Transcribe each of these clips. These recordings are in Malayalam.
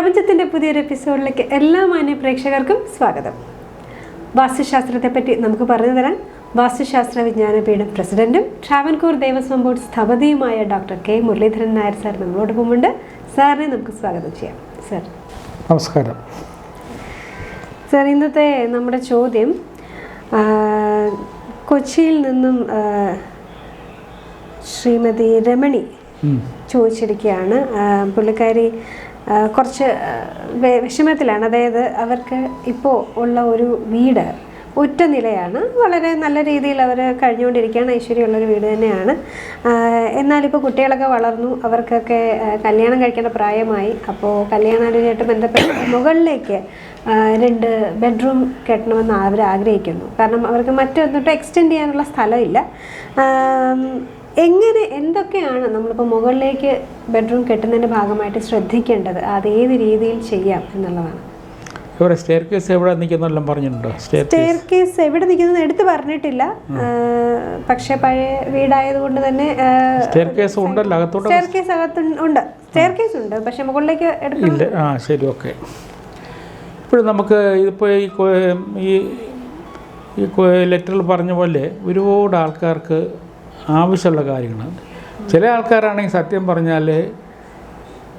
പ്രപഞ്ചത്തിന്റെ പുതിയൊരു എപ്പിസോഡിലേക്ക് എല്ലാ മാന്യ പ്രേക്ഷകർക്കും സ്വാഗതം. വാസ്തുശാസ്ത്രത്തെപ്പറ്റി നമുക്ക് പറഞ്ഞു തരാൻ വാസ്തുശാസ്ത്ര വിജ്ഞാനപീഠം പ്രസിഡന്റും Travancore Devaswom board സ്ഥപതിയുമായ doctor K Muraleedharan Nair sir നമ്മളോടൊപ്പമുണ്ട് സാറിനെ നമുക്ക് സ്വാഗതം ചെയ്യാം. സാർ. നമസ്കാരം. സാർ ഇന്നത്തെ നമ്മുടെ ചോദ്യം കൊച്ചിയിൽ നിന്നും ശ്രീമതി രമണി ചോദിച്ചിരിക്കുകയാണ്. പുള്ളിക്കാരി കുറച്ച് വിഷമത്തിലാണ്. അതായത് അവർക്ക് ഇപ്പോൾ ഉള്ള ഒരു വീട് ഒറ്റ നിലയാണ്. വളരെ നല്ല രീതിയിൽ അവർ കഴിഞ്ഞുകൊണ്ടിരിക്കുകയാണ്. ഐശ്വര്യമുള്ളൊരു വീട് തന്നെയാണ്. എന്നാലിപ്പോൾ കുട്ടികളൊക്കെ വളർന്നു. അവർക്കൊക്കെ കല്യാണം കഴിക്കേണ്ട പ്രായമായി. അപ്പോൾ കല്യാണാലോചനയായിട്ട് ബന്ധപ്പെട്ട് മുകളിലേക്ക് രണ്ട് ബെഡ്റൂം കെട്ടണമെന്ന് അവർ ആഗ്രഹിക്കുന്നു. കാരണം അവർക്ക് മറ്റൊന്നിട്ട് എക്സ്റ്റെൻഡ് ചെയ്യാനുള്ള സ്ഥലമില്ല. എങ്ങനെ എന്തൊക്കെയാണ് നമ്മളിപ്പോൾ മുകളിലേക്ക് ബെഡ്റൂം കെട്ടുന്നതിന്റെ ഭാഗമായിട്ട് ശ്രദ്ധിക്കേണ്ടത്? അത് ഏത് രീതിയിൽ ചെയ്യാം എന്നുള്ളതാണ്. ഇവിടെ സ്റ്റെയർ കേസ് എവിടെ നിൽക്കുന്നെല്ലാം പറഞ്ഞിട്ടുണ്ടോ? സ്റ്റെയർ കേസ് എവിടെ നിൽക്കുന്നത് എടുത്ത് പറഞ്ഞിട്ടില്ല. പക്ഷേ പഴയ വീടായതുകൊണ്ട് തന്നെ സ്റ്റെയർ കേസ് ഉണ്ടല്ലോ അകത്തോട്ട് സ്റ്റെയർ കേസ് അകത്ത് ഉണ്ട്. സ്റ്റെയർ കേസ് ഉണ്ട് പക്ഷേ മുകളിലേക്ക് എടുക്കില്ല ഇല്ല. ആ ശരി ഓക്കെ. ഇപ്പോഴും നമുക്ക് ഇതിപ്പോൾ ഈ ഈ ഈ ലെറ്ററിൽ പറഞ്ഞ പോലെ ഒരുപാട് ആൾക്കാർക്ക് ആവശ്യമുള്ള കാര്യങ്ങളാണ് ചില ആൾക്കാരാണെങ്കിൽ സത്യം പറഞ്ഞാൽ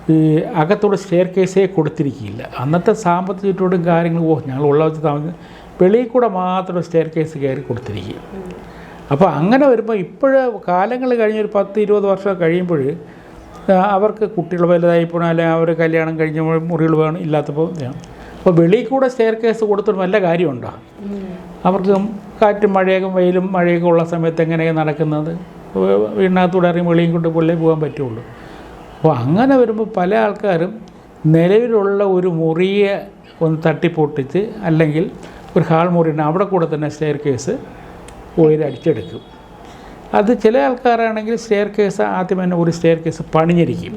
ഈ അകത്തോട് സ്റ്റെയർ കേസേ കൊടുത്തിരിക്കില്ല. അന്നത്തെ സാമ്പത്തിക ചുറ്റോടും കാര്യങ്ങൾ ഓ ഞങ്ങൾ ഉള്ള വെച്ച് താമസം വെളിയിൽ കൂടെ മാത്രം സ്റ്റെയർ കേസ് കയറി കൊടുത്തിരിക്കും അപ്പോൾ അങ്ങനെ വരുമ്പോൾ ഇപ്പോഴേ കാലങ്ങൾ കഴിഞ്ഞ് ഒരു പത്ത് ഇരുപത് വർഷം കഴിയുമ്പോൾ അവർക്ക് കുട്ടികൾ വലുതായി പോകണം അല്ലെങ്കിൽ അവർ കല്യാണം കഴിഞ്ഞ മുറികൾ വേണം ഇല്ലാത്തപ്പോൾ അപ്പോൾ വെളിയിൽ കൂടെ സ്റ്റെയർ കേസ് കൊടുത്തിട്ട് വല്ല കാര്യമുണ്ടോ? അവർക്ക് കാറ്റും മഴയൊക്കെ വെയിലും മഴയൊക്കെ ഉള്ള സമയത്ത് എങ്ങനെയാണ് നടക്കുന്നത്? വീടിനകത്തൂടെ ഇറങ്ങി വെളിയും കൊണ്ട് പുള്ളി പോകാൻ പറ്റുള്ളൂ. അപ്പോൾ അങ്ങനെ വരുമ്പോൾ പല ആൾക്കാരും നിലവിലുള്ള ഒരു മുറിയെ ഒന്ന് തട്ടിപ്പൊട്ടിച്ച് അല്ലെങ്കിൽ ഒരു ഹാൾ മുറിയുണ്ട് അവിടെ കൂടെ തന്നെ സ്റ്റെയർ കേസ് ഓയിൽ അടിച്ചെടുക്കും. അത് ചില ആൾക്കാരാണെങ്കിൽ സ്റ്റെയർ കേസ് ആദ്യം തന്നെ ഒരു സ്റ്റെയർ കേസ് പണിഞ്ഞിരിക്കും.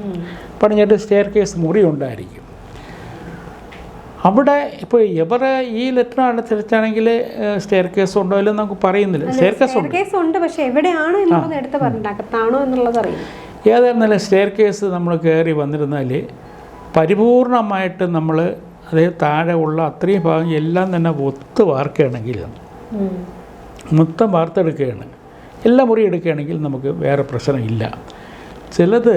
പണിഞ്ഞിട്ട് സ്റ്റെയർ കേസ് മുറി ഉണ്ടായിരിക്കും. അവിടെ ഇപ്പോൾ ഇവരെ ഈ ലെറ്റർ അനുസരിച്ചാണെങ്കിൽ സ്റ്റെയർ കേസ് ഉണ്ടോ ഇല്ലെന്ന് നമുക്ക് പറയുന്നില്ല. സ്റ്റെയർ കേസ് ഉണ്ട്. പക്ഷേ എവിടെയാണ് എന്നുള്ളത് എടുത്ത് പറഞ്ഞിട്ട് അകത്താണോ എന്നുള്ളത് അറിയില്ല. ഏതായിരുന്നാലും സ്റ്റെയർ കേസ് നമ്മൾ കയറി വന്നിരുന്നാൽ പരിപൂർണമായിട്ട് നമ്മൾ അതേ താഴെ ഉള്ള അത്രയും ഭാഗം എല്ലാം തന്നെ ഒത്ത് വാർക്കുകയാണെങ്കിൽ മൊത്തം വാർത്തെടുക്കുകയാണ്. എല്ലാം മുറി എടുക്കുകയാണെങ്കിൽ നമുക്ക് വേറെ പ്രശ്നമില്ല. ചിലത്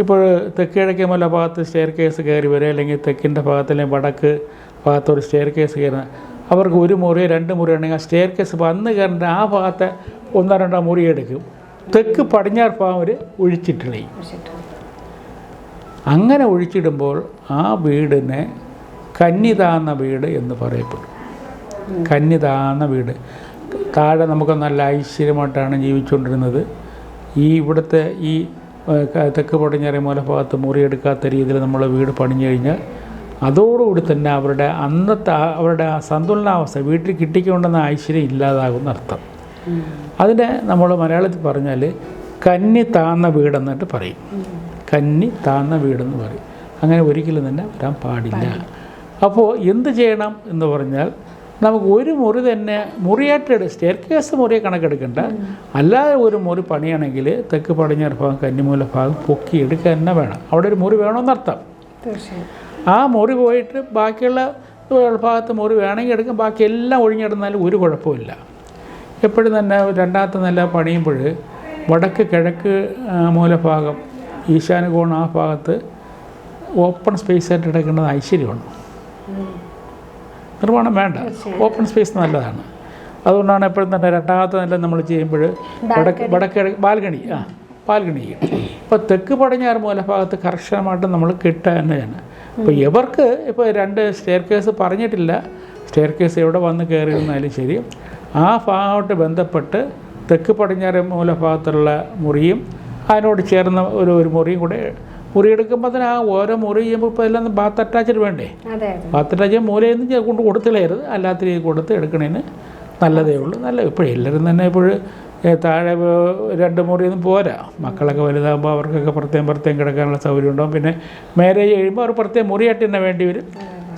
ഇപ്പോൾ തെക്ക് കിഴക്കേ മല ഭാഗത്ത് സ്റ്റെയർ കേസ് കയറി വരിക അല്ലെങ്കിൽ തെക്കിന്റെ ഭാഗത്ത് അല്ലെങ്കിൽ വടക്ക് ഭാഗത്ത് ഒരു സ്റ്റെയർ കേസ് കയറുക അവർക്ക് ഒരു മുറി രണ്ട് മുറി ഉണ്ടെങ്കിൽ ആ സ്റ്റെയർ കേസ് വന്ന് കയറേണ്ട ആ ഭാഗത്തെ ഒന്നോ രണ്ടോ മുറി എടുക്കും. തെക്ക് പടിഞ്ഞാറ് ഭാഗം അവർ ഒഴിച്ചിട്ടിളയും അങ്ങനെ ഒഴിച്ചിടുമ്പോൾ ആ വീടിനെ കന്നിതാന്ന വീട് എന്ന് പറയപ്പെടും. കന്നിതാന്ന വീട്. താഴെ നമുക്ക് നല്ല ഐശ്വര്യമായിട്ടാണ് ജീവിച്ചുകൊണ്ടിരുന്നത്. ഈ ഇവിടുത്തെ ഈ തെക്ക് പടിഞ്ഞാറേ മൂലഭാഗത്ത് മുറിയെടുക്കാത്ത രീതിയിൽ നമ്മൾ വീട് പണിഞ്ഞു കഴിഞ്ഞാൽ അതോടുകൂടി തന്നെ അവരുടെ അന്നത്തെ അവരുടെ ആ സന്തുലനാവസ്ഥ വീട്ടിൽ കിട്ടിക്കൊണ്ടെന്ന ഐശ്വര്യം ഇല്ലാതാകുന്ന അർത്ഥം. അതിനെ നമ്മൾ മലയാളത്തിൽ പറഞ്ഞാൽ കന്നി താന്ന വീടെന്നിട്ട് പറയും. കന്നി താന്ന വീടെന്ന് പറയും. അങ്ങനെ ഒരിക്കലും തന്നെ വരാൻ പാടില്ല. അപ്പോൾ എന്ത് ചെയ്യണം എന്ന് പറഞ്ഞാൽ നമുക്ക് ഒരു മുറി തന്നെ മുറിയായിട്ട് സ്റ്റെയർ കേസ് മുറിയെ കണക്കെടുക്കണ്ട. അല്ലാതെ ഒരു മുറി പണിയാണെങ്കിൽ തെക്ക് പടിഞ്ഞാറ് ഭാഗം കന്നിമൂല ഭാഗം പൊക്കി എടുക്കുക തന്നെ വേണം. അവിടെ ഒരു മുറി വേണമെന്നർത്ഥം ആ മുറി പോയിട്ട് ബാക്കിയുള്ള ഭാഗത്ത് മുറി വേണമെങ്കിൽ എടുക്കും. ബാക്കി എല്ലാം ഒഴിഞ്ഞിടുന്നാലും ഒരു കുഴപ്പമില്ല എപ്പോഴും തന്നെ രണ്ടാമത്തെ നില പണിയുമ്പോൾ വടക്ക് കിഴക്ക് മൂലഭാഗം ഈശാനുകോൺ ആ ഭാഗത്ത് ഓപ്പൺ സ്പേസ് ആയിട്ട് എടുക്കേണ്ടത് ഐശ്വര്യമാണ്. നിർമ്മാണം വേണ്ട. ഓപ്പൺ സ്പേസ് നല്ലതാണ്. അതുകൊണ്ടാണ് എപ്പോഴും തന്നെ രണ്ടാമത്തെ നില നമ്മൾ ചെയ്യുമ്പോൾ വടക്ക് വടക്കിഴക്ക് ബാൽഗണി ആ ബാൽഗണി ചെയ്യും അപ്പോൾ തെക്ക് പടിഞ്ഞാറ് മൂലഭാഗത്ത് കർശനമായിട്ട് നമ്മൾ കിട്ടുക തന്നെയാണ്. അപ്പോൾ ഇവർക്ക് ഇപ്പോൾ രണ്ട് സ്റ്റെയർ കേസ് പറഞ്ഞിട്ടില്ല. സ്റ്റെയർ കേസ് എവിടെ വന്ന് കയറിയിരുന്നാലും ശരി. ആ ഭാഗമായിട്ട് ബന്ധപ്പെട്ട് തെക്ക് പടിഞ്ഞാറ് മൂലഭാഗത്തുള്ള മുറിയും അതിനോട് ചേർന്ന ഒരു ഒരു മുറിയും കൂടെ മുറി എടുക്കുമ്പോൾ തന്നെ ആ ഓരോ മുറി ചെയ്യുമ്പോൾ ഇപ്പോൾ എല്ലാം ബാത്ത് അറ്റാച്ച്ഡ് വേണ്ടേ? ബാത്ത് അറ്റാച്ച് മൂലയൊന്നും കൊണ്ട് കൊടുത്തില്ലായിരുന്നു അല്ലാത്ത രീതി കൊടുത്ത് എടുക്കണേന് നല്ലതേ ഉള്ളൂ. നല്ല ഇപ്പോൾ എല്ലാവരും തന്നെ ഇപ്പോൾ താഴെ രണ്ട് മുറിയൊന്നും പോരാ. മക്കളൊക്കെ വലുതാകുമ്പോൾ അവർക്കൊക്കെ പ്രത്യേകം പ്രത്യേകം കിടക്കാനുള്ള സൗകര്യം ഉണ്ടാവും. പിന്നെ മാരേജ് കഴിയുമ്പോൾ അവർ പ്രത്യേകം മുറിയായിട്ട് തന്നെ വേണ്ടി വരും.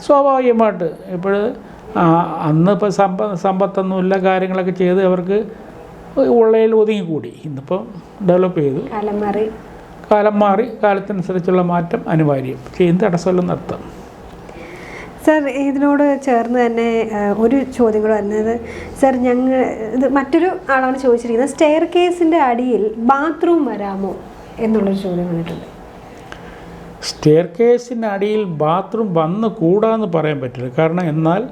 സ്വാഭാവികമായിട്ട് ഇപ്പോൾ അന്ന് ഇപ്പോൾ സമ്പ സമ്പത്തൊന്നുമില്ല കാര്യങ്ങളൊക്കെ ചെയ്ത് അവർക്ക് ഉള്ളതിൽ ഒതുങ്ങിക്കൂടി. ഇന്നിപ്പം ഡെവലപ്പ് ചെയ്തു. കാലം മാറി കാലത്തിനനുസരിച്ചുള്ള മാറ്റം അനിവാര്യം. പക്ഷേ എന്ത് തടസ്സമല്ലെന്ന് അർത്ഥം? സർ ഇതിനോട് ചേർന്ന് തന്നെ ഒരു ചോദ്യം കൂടെ വരുന്നത് സർ ഞങ്ങൾ ഇത് മറ്റൊരു ആളാണ് ചോദിച്ചിരിക്കുന്നത്. സ്റ്റെയർ കേസിന്റെ അടിയിൽ ബാത്റൂം വരാമോ എന്നുള്ളൊരു ചോദ്യം വന്നിട്ടുണ്ട്. സ്റ്റെയർ കേസിന്റെ അടിയിൽ ബാത്റൂം വന്ന് കൂടാന്ന് പറയാൻ പറ്റില്ല. കാരണം എന്നാൽ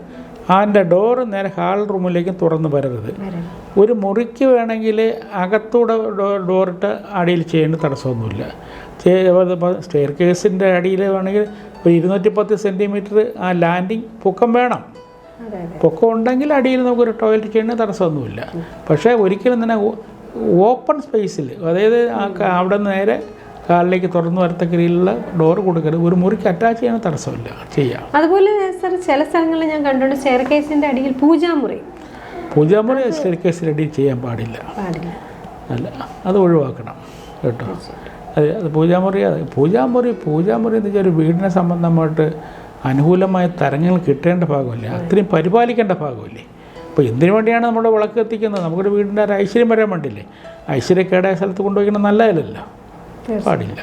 അതിന്റെ ഡോറ് നേരെ ഹാൾ റൂമിലേക്ക് തുറന്ന് വരരുത്. ഒരു മുറിക്ക് വേണമെങ്കിൽ അകത്തൂടെ ഡോ- ഡോറിട്ട് അടിയിൽ ചെയ്യേണ്ട തടസ്സമൊന്നുമില്ല. സ്റ്റെയർ കേസിന്റെ അടിയിൽ വേണമെങ്കിൽ ഒരു ഇരുന്നൂറ്റി പത്ത് സെന്റിമീറ്റർ ആ ലാൻഡിങ് പൊക്കം വേണം. പൊക്കം ഉണ്ടെങ്കിൽ അടിയിൽ നമുക്കൊരു ടോയ്ലറ്റ് ചെയ്യേണ്ട തടസ്സമൊന്നുമില്ല. പക്ഷേ ഒരിക്കലും തന്നെ ഓപ്പൺ സ്പേസിൽ അതായത് അവിടെ നിന്ന് നേരെ കാലിലേക്ക് തുറന്നു വരത്തക്ക രീതിയിലുള്ള ഡോറ് കൊടുക്കരുത്. ഒരു മുറിക്ക് അറ്റാച്ച് ചെയ്യാൻ തടസ്സമില്ല. ചെയ്യാം. അതുപോലെ സർ ചില സ്ഥലങ്ങളിൽ ഞാൻ കണ്ടുകൊണ്ട് സ്റ്റെയർ കേസിന്റെ അടിയിൽ പൂജാമുറി. പൂജാമുറി സ്റ്റെയർ കേസിന്റെ അടിയിൽ ചെയ്യാൻ പാടില്ല. അല്ല അത് ഒഴിവാക്കണം കേട്ടോ. അതെ അത് പൂജാമുറി അത് പൂജാമുറി പൂജാമുറി എന്ന് വെച്ചാൽ ഒരു വീടിനെ സംബന്ധമായിട്ട് അനുകൂലമായ തരങ്ങൾ കിട്ടേണ്ട ഭാഗമല്ലേ. അത്രയും പരിപാലിക്കേണ്ട ഭാഗമല്ലേ? അപ്പോൾ എന്തിനു വേണ്ടിയാണ് നമ്മുടെ വിളക്ക് എത്തിക്കുന്നത് നമുക്കൊരു വീടിന്റെ ഒരു ഐശ്വര്യം വരാൻ വേണ്ടിയില്ലേ? ഐശ്വര്യക്കേടായ സ്ഥലത്ത് കൊണ്ടുപോയിക്കണം നല്ലതല്ലല്ലോ. പാടില്ല.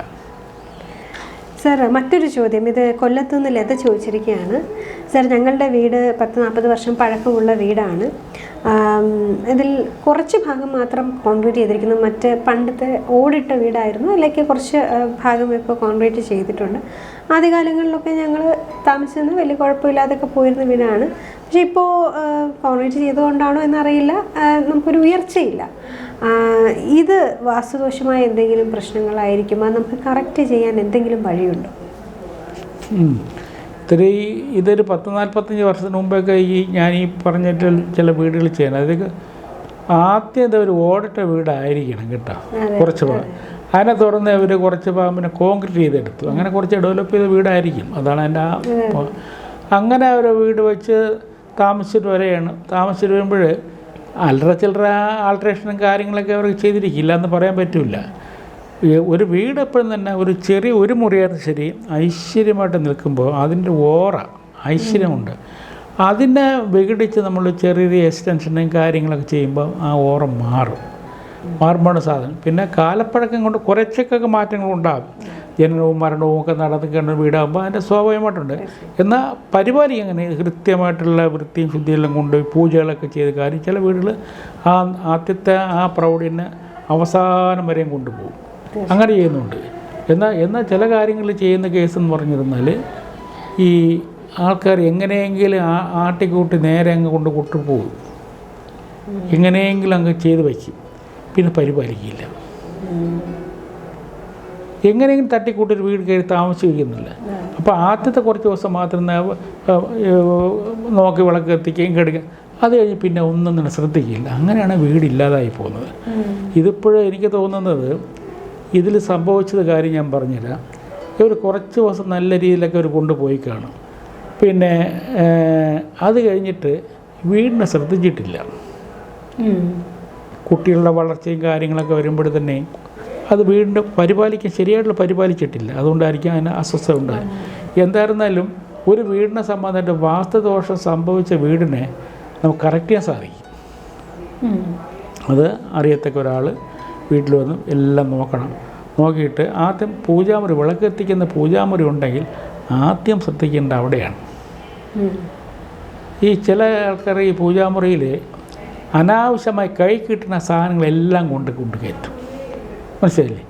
സാർ മറ്റൊരു ചോദ്യം. ഇത് കൊല്ലത്തു നിന്ന് ലത ചോദിച്ചിരിക്കുകയാണ്. സാർ ഞങ്ങളുടെ വീട് പത്ത് നാൽപ്പത് വർഷം പഴക്കമുള്ള വീടാണ്. ഇതിൽ കുറച്ച് ഭാഗം മാത്രം കോൺക്രീറ്റ് ചെയ്തിരിക്കുന്നു. മറ്റ് പണ്ടത്തെ ഓടിട്ട വീടായിരുന്നു. അതിലേക്ക് കുറച്ച് ഭാഗം ഇപ്പോൾ കോൺക്രീറ്റ് ചെയ്തിട്ടുണ്ട്. ആദ്യകാലങ്ങളിലൊക്കെ ഞങ്ങൾ താമസിച്ചിരുന്നു വലിയ കുഴപ്പമില്ലാതൊക്കെ പോയിരുന്ന വീടാണ്. പക്ഷേ ഇപ്പോൾ കോൺക്രീറ്റ് ചെയ്തുകൊണ്ടാണോ എന്നറിയില്ല. നമുക്കൊരു ഉയർച്ചയില്ല. ഇത് വാസ്തുദോഷമായ എന്തെങ്കിലും പ്രശ്നങ്ങളായിരിക്കും അത് നമുക്ക് കറക്റ്റ് ചെയ്യാൻ എന്തെങ്കിലും വഴിയുണ്ടോ. ഇത്തിരി ഇതൊരു പത്ത് നാൽപ്പത്തഞ്ച് വർഷത്തിന് മുമ്പൊക്കെ ഈ ഞാൻ ഈ പറഞ്ഞിട്ട് ചില വീടുകൾ ചെയ്യണം അതൊക്കെ ആദ്യം ഒരു ഓടിട്ട വീടായിരിക്കണം കേട്ടോ. കുറച്ച് ഭാഗം അതിനെ തുറന്ന് ഇവർ കുറച്ച് ഭാഗം പിന്നെ കോൺക്രീറ്റ് ചെയ്തെടുത്തു. അങ്ങനെ കുറച്ച് ഡെവലപ്പ് ചെയ്ത വീടായിരിക്കും. അതാണ് എന്റെ ആ അങ്ങനെ ഒരു വീട് വെച്ച് താമസിച്ചിട്ട് വരെയാണ്. താമസിച്ചിട്ട് വരുമ്പോൾ അല്ലറ ചില്ലറ ആൾട്രേഷനും കാര്യങ്ങളൊക്കെ അവർ ചെയ്തിരിക്കില്ല എന്ന് പറയാൻ പറ്റില്ല ഒരു വീട് എപ്പോഴും തന്നെ ഒരു ചെറിയ ഒരു മുറിയായിരുന്നു ശരി ഐശ്വര്യമായിട്ട് നിൽക്കുമ്പോൾ അതിന്റെ ഓറ ഐശ്വര്യമുണ്ട്. അതിനെ വിഘടിച്ച് നമ്മൾ ചെറിയ എക്സ്റ്റൻഷനും കാര്യങ്ങളൊക്കെ ചെയ്യുമ്പോൾ ആ ഓറ മാറും. മാറുമ്പോഴാണ് സാധനം. പിന്നെ കാലപ്പഴക്കം കൊണ്ട് കുറച്ചൊക്കെ മാറ്റങ്ങൾ ഉണ്ടാകും ജനനവും മരണവും ഒക്കെ നടന്നിക്കേണ്ട വീടാകുമ്പോൾ അതിന്റെ സ്വാഭാവികമായിട്ടുണ്ട്. എന്നാൽ പരിപാടി അങ്ങനെ കൃത്യമായിട്ടുള്ള വൃത്തിയും ശുദ്ധിയെല്ലാം കൊണ്ട് പൂജകളൊക്കെ ചെയ്ത് കാര്യം ചില വീടുകൾ ആ ആദ്യത്തെ ആ പ്രൗഢിനെ അവസാനം വരെയും കൊണ്ടുപോകും. അങ്ങനെ ചെയ്യുന്നുണ്ട്. എന്നാൽ എന്നാൽ ചില കാര്യങ്ങൾ ചെയ്യുന്ന കേസ് എന്ന് പറഞ്ഞിരുന്നാൽ ഈ ആൾക്കാർ എങ്ങനെയെങ്കിലും ആ ആട്ടിക്കൂട്ടി നേരെ അങ്ങ് കൊണ്ട് കൊണ്ടുപോകും എങ്ങനെയെങ്കിലും അങ്ങ് ചെയ്ത് വയ്ക്കും. പിന്നെ പരിപാലിക്കില്ല. എങ്ങനെയെങ്കിലും തട്ടിക്കൂട്ടി ഒരു വീട് കയറി താമസിക്കുന്നില്ല അപ്പോൾ ആദ്യത്തെ കുറച്ച് ദിവസം മാത്രം നോക്കി വിളക്ക് എത്തിക്കുകയും കെടുക്കുക അത് കഴിഞ്ഞ് പിന്നെ ഒന്നും തന്നെ ശ്രദ്ധിക്കില്ല. അങ്ങനെയാണ് വീട് ഇല്ലാതായി പോകുന്നത്. ഇതിപ്പോഴും എനിക്ക് തോന്നുന്നത് ഇതിൽ സംഭവിച്ചത് കാര്യം ഞാൻ പറഞ്ഞുതരാം. ഇവർ കുറച്ച് ദിവസം നല്ല രീതിയിലൊക്കെ അവർ കൊണ്ടുപോയി കാണും. പിന്നെ അത് കഴിഞ്ഞിട്ട് വീടിനെ ശ്രദ്ധിച്ചിട്ടില്ല. കുട്ടികളുടെ വളർച്ചയും കാര്യങ്ങളൊക്കെ വരുമ്പോൾ തന്നെ അത് വീണ്ടും പരിപാലിക്കാൻ ശരിയായിട്ടുള്ള പരിപാലിച്ചിട്ടില്ല. അതുകൊണ്ടായിരിക്കും അതിന് അസ്വസ്ഥത ഉണ്ടായത്. എന്തായിരുന്നാലും ഒരു വീടിനെ സംബന്ധിച്ചിട്ട് വാസ്തുദോഷം സംഭവിച്ച വീടിനെ നമുക്ക് കറക്റ്റ് ചെയ്യാൻ സാധിക്കും. അത് അറിയത്തക്ക ഒരാൾ വീട്ടിൽ വന്ന് എല്ലാം നോക്കണം. നോക്കിയിട്ട് ആദ്യം പൂജാമുറി വിളക്കെത്തിക്കുന്ന പൂജാമുറി ഉണ്ടെങ്കിൽ ആദ്യം ശ്രദ്ധിക്കേണ്ട അവിടെയാണ്. ഈ ചില ആൾക്കാർ ഈ പൂജാമുറിയിൽ അനാവശ്യമായി കൈ കിട്ടുന്ന സാധനങ്ങളെല്ലാം കൊണ്ട് കൊണ്ട് കയറ്റും. മനസ്സിലായില്ലേ?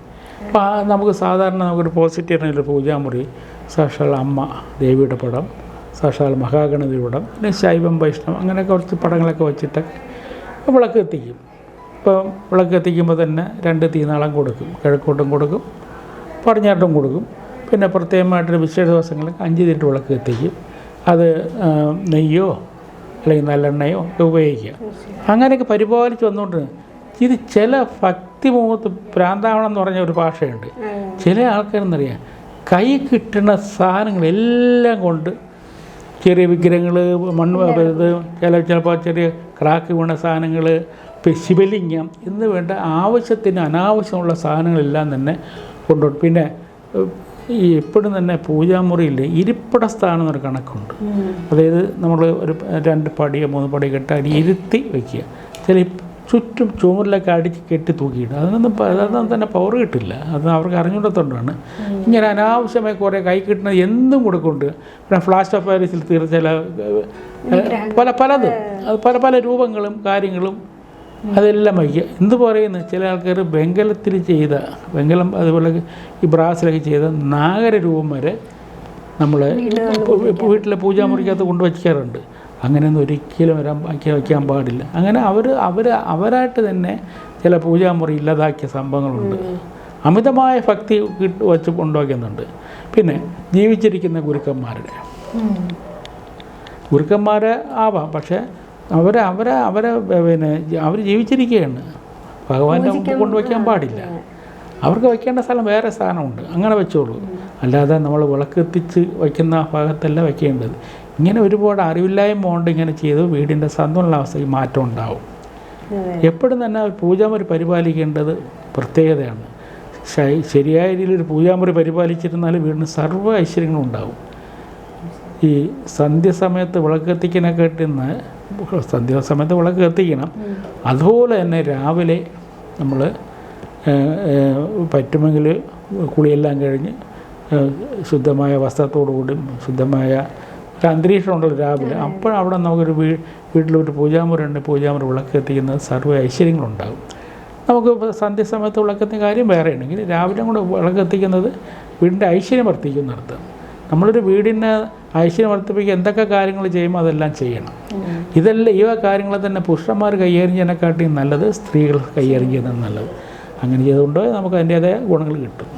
അപ്പോൾ നമുക്ക് സാധാരണ നമുക്കൊരു പോസിറ്റീവ് ഒരു പൂജാമുറി സാക്ഷാൽ അമ്മ ദേവിയുടെ പടം സാക്ഷാൽ മഹാഗണതിയുടെ പടം പിന്നെ ശൈവം വൈഷ്ണവം അങ്ങനെ കുറച്ച് പടങ്ങളൊക്കെ വെച്ചിട്ട് വിളക്ക് എത്തിക്കും ഇപ്പോൾ വിളക്ക് എത്തിക്കുമ്പോൾ തന്നെ രണ്ട് തീനാളം കൊടുക്കും കിഴക്കോട്ടും കൊടുക്കും പടിഞ്ഞാട്ടും കൊടുക്കും. പിന്നെ പ്രത്യേകമായിട്ടൊരു വിശേഷ ദിവസങ്ങളിൽ അഞ്ച് തീട്ട് വിളക്ക് എത്തിക്കും അത് നെയ്യോ അല്ലെങ്കിൽ നല്ലെണ്ണയോ ഉപയോഗിക്കുക. അങ്ങനെയൊക്കെ പരിപാലിച്ച് വന്നുകൊണ്ട് ഇത് ചില ഭക്തിമുഖത്ത് പ്രാന്താവണം എന്ന് പറഞ്ഞ ഒരു ഭാഷയുണ്ട്. ചില ആൾക്കാരെന്നറിയാം കൈ കിട്ടുന്ന സാധനങ്ങളെല്ലാം കൊണ്ട് ചെറിയ വിഗ്രഹങ്ങൾ മണ്ണ് ഇത് ചില ചിലപ്പോൾ ചെറിയ ക്രാക്ക് വീണ സാധനങ്ങൾ ശിവലിംഗം എന്ന് വേണ്ട ആവശ്യത്തിന് അനാവശ്യമുള്ള സാധനങ്ങളെല്ലാം തന്നെ കൊണ്ടുപോകും പിന്നെ ഈ എപ്പോഴും തന്നെ പൂജാമുറിയിൽ ഇരിപ്പിട സ്ഥാനം എന്നൊരു കണക്കുണ്ട്. അതായത് നമ്മൾ ഒരു രണ്ട് പടിയോ മൂന്ന് പടിയോ കെട്ടാൻ ഇരുത്തി വയ്ക്കുക ചില ചുറ്റും ചുമരിലൊക്കെ അടിച്ച് കെട്ടി തൂക്കിയിട്ട് അതിനൊന്നും അതൊന്നും തന്നെ പവർ കിട്ടില്ല. അത് അവർക്ക് അറിഞ്ഞുകൊണ്ടത്തോണ്ടാണ്. ഇങ്ങനെ അനാവശ്യമായി കുറേ കൈ കിട്ടുന്ന എന്തും കൊടുക്കുന്നുണ്ട് പിന്നെ ഫ്ലാഷ് ഓഫ് പാരീസിൽ തീർച്ച ചില പല പലതും. അത് പല പല രൂപങ്ങളും കാര്യങ്ങളും അതെല്ലാം വയ്ക്കുക എന്ത് പറയുന്നു? ചില ആൾക്കാർ വെങ്കലത്തിൽ ചെയ്ത വെങ്കലം അതുപോലെ ഈ ബ്രാസിലൊക്കെ ചെയ്ത നാഗര രൂപം വരെ നമ്മൾ വീട്ടിലെ പൂജാമുറിക്കകത്ത് കൊണ്ടുവയ്ക്കാറുണ്ട് അങ്ങനെയൊന്നും ഒരിക്കലും വരാൻ ബാക്കി വയ്ക്കാൻ പാടില്ല. അങ്ങനെ അവർ അവർ അവരായിട്ട് തന്നെ ചില പൂജാമുറി ഇല്ലാതാക്കിയ സംഭവങ്ങളുണ്ട്. അമിതമായ ഭക്തി കിട്ട് വച്ച് കൊണ്ടുവയ്ക്കുന്നുണ്ട് പിന്നെ ജീവിച്ചിരിക്കുന്ന ഗുരുക്കന്മാരുടെ. ഗുരുക്കന്മാർ ആവാം. പക്ഷേ അവരെ അവരെ അവരെ പിന്നെ അവർ ജീവിച്ചിരിക്കുകയാണ്. ഭഗവാന്റെ മുമ്പ് കൊണ്ടുവയ്ക്കാൻ പാടില്ല. അവർക്ക് വയ്ക്കേണ്ട സ്ഥലം വേറെ സ്ഥാനമുണ്ട്. അങ്ങനെ വെച്ചോളൂ. അല്ലാതെ നമ്മൾ വിളക്കെത്തിച്ച് വയ്ക്കുന്ന ഭാഗത്തല്ല വയ്ക്കേണ്ടത്. ഇങ്ങനെ ഒരുപാട് അറിവില്ലായ്മ കൊണ്ട് ഇങ്ങനെ ചെയ്ത് വീടിന്റെ സന്തുലനാവസ്ഥയ്ക്ക് മാറ്റം ഉണ്ടാവും. എപ്പോഴും തന്നെ പൂജാമുറി പരിപാലിക്കേണ്ടത് പ്രത്യേകതയാണ്. ശരിയായ രീതിയിൽ ഒരു പൂജാമുറി പരിപാലിച്ചിരുന്നാൽ വീടിന് സർവ ഐശ്വര്യങ്ങളും ഉണ്ടാവും. ഈ സന്ധ്യസമയത്ത് വിളക്ക് സന്ധ്യ സന്ധ്യാസമയത്ത് വിളക്ക് കത്തിക്കണം അതുപോലെ തന്നെ രാവിലെ നമ്മൾ പറ്റുമെങ്കിൽ കുളിയെല്ലാം കഴിഞ്ഞ് ശുദ്ധമായ വസ്ത്രത്തോടു കൂടി ശുദ്ധമായ ഒരു അന്തരീക്ഷം ഉണ്ടല്ലോ രാവിലെ അപ്പോഴവിടെ നമുക്കൊരു വീ വീട്ടിലൊരു പൂജാമുറി ഉണ്ട്. പൂജാമുറി വിളക്ക് കത്തിക്കുന്നത് സർവ ഐശ്വര്യങ്ങളുണ്ടാകും. നമുക്ക് സന്ധ്യസമയത്ത് വിളക്കെത്തിയ കാര്യം വേറെ ഉണ്ടെങ്കിൽ രാവിലെ കൂടെ വിളക്കെത്തിക്കുന്നത് വീടിന്റെ ഐശ്വര്യം വർദ്ധിക്കുന്ന നടത്തും നമ്മളൊരു വീടിന് ഐശ്വര്യം വർദ്ധിപ്പിക്കുക എന്തൊക്കെ കാര്യങ്ങൾ ചെയ്യുമ്പോൾ അതെല്ലാം ചെയ്യണം. ഇതെല്ലാം ഈ കാര്യങ്ങൾ തന്നെ പുരുഷന്മാർ കൈകാര്യം നല്ലത് സ്ത്രീകൾ കൈകാര്യം ചെയ്യുന്നത് നല്ലത്. അങ്ങനെ ചെയ്തുകൊണ്ട് നമുക്ക് അതിന്റേതായ ഗുണങ്ങൾ കിട്ടും.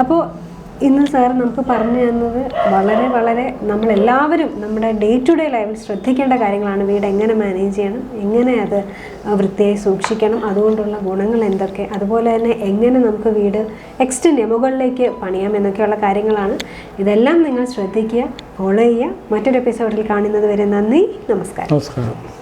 അപ്പോൾ ഇന്ന് സാർ നമുക്ക് പറഞ്ഞു തന്നത് വളരെ വളരെ നമ്മളെല്ലാവരും നമ്മുടെ ഡേ ടു ഡേ ലൈഫിൽ ശ്രദ്ധിക്കേണ്ട കാര്യങ്ങളാണ്. വീട് എങ്ങനെ മാനേജ് ചെയ്യണം? എങ്ങനെ അത് വൃത്തിയായി സൂക്ഷിക്കണം? അതുകൊണ്ടുള്ള ഗുണങ്ങൾ എന്തൊക്കെ? അതുപോലെ തന്നെ എങ്ങനെ നമുക്ക് വീട് എക്സ്റ്റൻഡ് മുകളിലേക്ക് പണിയാം എന്നൊക്കെയുള്ള കാര്യങ്ങളാണ്. ഇതെല്ലാം നിങ്ങൾ ശ്രദ്ധിക്കുക ഫോളോ ചെയ്യുക. മറ്റൊരു എപ്പിസോഡിൽ കാണുന്നത് വരെ നന്ദി നമസ്കാരം. നമസ്കാരം.